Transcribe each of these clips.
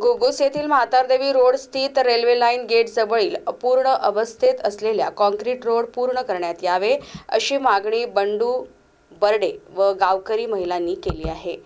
घुगुस येथील म्हातारदेवी रोड स्थित railway line gate जवळील अपूर्ण अवस्थेत असलेल्या कॉन्क्रीट रोड पूर्ण करण्यात यावे अशी मागणी बंडू बर्डे व गावकरी महिलांनी केली आहे.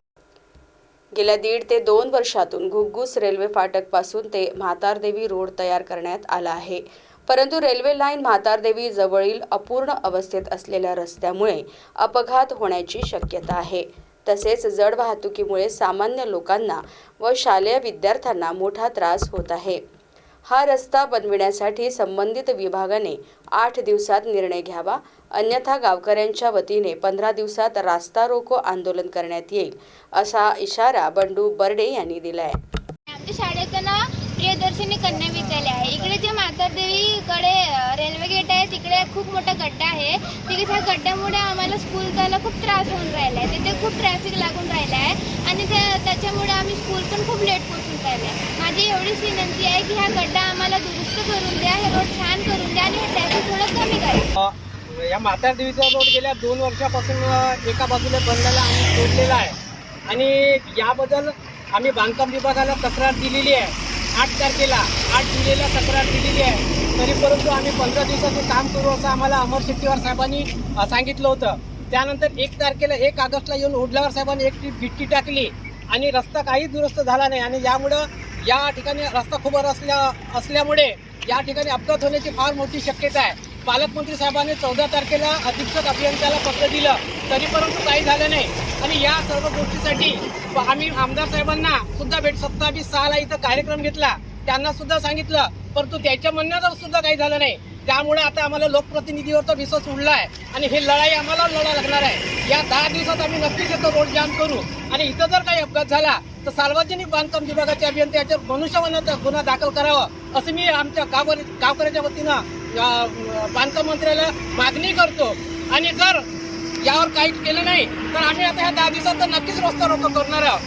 गेल्या दीड ते दोन वर्षातून घुग्गुस रेल्वे फाटकपासून ते म्हातारदेवी रोड तयार करण्यात आला आहे. परंतु रेल्वे लाईन म्हातारदेवी जवळील अपूर्ण अवस्थेत असलेल्या रस्त्यामुळे अपघात होण्याची शक्यता आहे. तसेच जड वाहतुकीमुळे सामान्य लोकांना व शालेय विद्यार्थ्यांना मोठा त्रास होत आहे. हा रस्ता बनविण्यासाठी संबंधित विभागाने आठ दिवसात निर्णय घ्यावा. अन्यथा गावकऱ्यांच्या वतीने पंधरा दिवसात रास्ता रोको आंदोलन करण्यात येईल असा इशारा बंडू बर्डे यांनी दिलाय. आमच्या शाळेचं नाव प्रियदर्शनी कन्या विद्यालय आहे. इकडे जे मातादेवीकडे अ, रेल्वे गेट आहे तिकडे खूप मोठा गड्डा आहे. तिथे त्या गड्ड्यामुळे आम्हाला स्कूल जायला खूप त्रास होऊन राहिला आहे. तिथे खूप ट्रॅफिक लागून राहिलं आहे. आणि त्या त्याच्यामुळे आम्ही स्कूल पण खूप लेट पोचून राहिले आहे. माझी एवढीच विनंती आहे की हा गड्डा आम्हाला दुरुस्त करून द्या हे रोड छान करून द्या आणि हे ट्रॅफिक थोडं कमी करा. या म्हातार देवीचा रोड गेल्या दोन वर्षापासून एका बाजूला बनलेला आणि तोडलेला आहे. आणि याबद्दल आम्ही बांधकाम विभागाला तक्रार दिलेली आहे. आठ तारखेला आठ जुलैला तक्रार दिलेली आहे. तरी परंतु आम्ही पंधरा दिवसाचं काम करू असं आम्हाला अमर शेट्टीवार साहेबांनी सांगितलं होतं. त्यानंतर एक तारखेला एक ऑगस्टला येऊन उडलावर साहेबांनी एक गिट्टी टाकली आणि रस्ता काही दुरुस्त झाला नाही आणि यामुळं या ठिकाणी रस्ता खूप असल्या असल्यामुळे या ठिकाणी अपघात होण्याची फार मोठी शक्यता आहे. पालकमंत्री साहेबांनी चौदा तारखेला अधीक्षक अभियंत्याला पत्र दिलं तरी परंतु काही झालं नाही. आणि या सर्व गोष्टीसाठी आम्ही आमदार साहेबांना सुद्धा भेट सत्तावीस सहाला इथं कार्यक्रम घेतला. त्यांना सुद्धा सांगितलं परंतु त्याच्या म्हणण्यावर सुद्धा काही झालं नाही. त्यामुळे आता आम्हाला लोकप्रतिनिधीवरचा विश्वास उडला आहे आणि ही लढाई आम्हाला लढा लागणार आहे. या दहा दिवसात आम्ही नक्कीच येतो रोड जाम करू. आणि इथं जर काही अपघात झाला तर सार्वजनिक बांधकाम विभागाचे अभियंते याच्यावर मनुष्यवनाचा गुन्हा दाखल करावा असं मी आमच्या गाव गावकऱ्याच्या वतीनं बांधकाम मंत्र्याला मागणी करतो. आणि जर यावर काही केलं नाही तर आम्ही आता ह्या दहा दिवसात तर नक्कीच रस्ता रोको करणार आहोत.